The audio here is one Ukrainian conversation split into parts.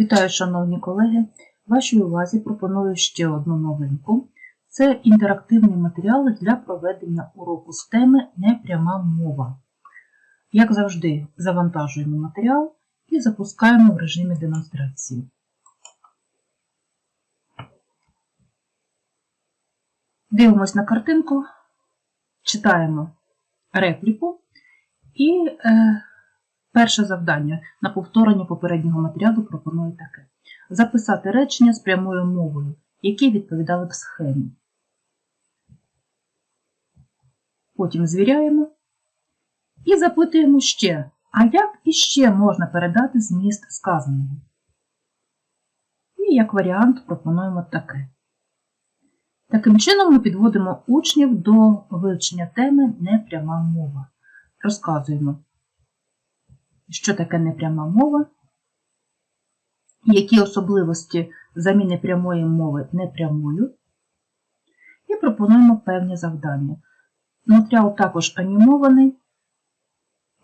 Вітаю, шановні колеги! Вашій увазі пропоную ще одну новинку. Це інтерактивні матеріали для проведення уроку з теми Непряма мова. Як завжди, завантажуємо матеріал і запускаємо в режимі демонстрації. Дивимось на картинку, читаємо репліку і е, перше завдання на повторення попереднього матеріалу пропоную таке. Записати речення з прямою мовою, які відповідали б схемі. Потім звіряємо і запитуємо ще, а як іще можна передати зміст сказаного? І як варіант пропонуємо таке. Таким чином ми підводимо учнів до вивчення теми непряма мова. Розказуємо, що таке непряма мова, які особливості заміни прямої мови непрямою, і пропонуємо певні завдання. Матеріал також анімований.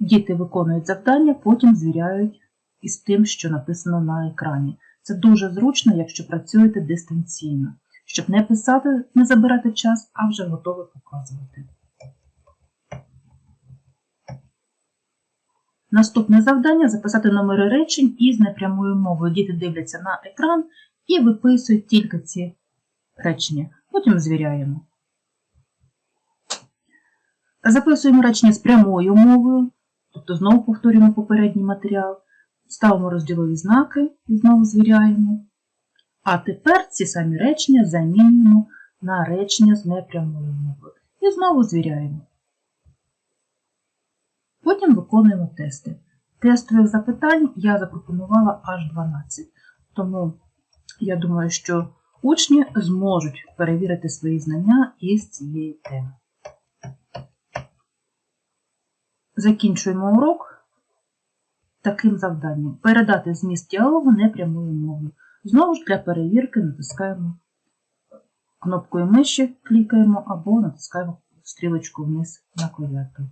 Діти виконують завдання, потім звіряють із тим, що написано на екрані. Це дуже зручно, якщо працюєте дистанційно, щоб не писати, не забирати час, а вже готове показувати. Наступне завдання записати номери речень із непрямою мовою. Діти дивляться на екран і виписують тільки ці речення. Потім звіряємо. Записуємо речення з прямою мовою, тобто знову повторюємо попередній матеріал, ставимо розділові знаки і знову звіряємо. А тепер ці самі речення замінюємо на речення з непрямою мовою. І знову звіряємо. Потім виконуємо тести. Тестових запитань я запропонувала аж 12. Тому я думаю, що учні зможуть перевірити свої знання із цієї теми. Закінчуємо урок таким завданням. Передати зміст діалогу непрямою мовою. Знову ж для перевірки натискаємо кнопкою миші, клікаємо або натискаємо стрілочку вниз на клавіатуру.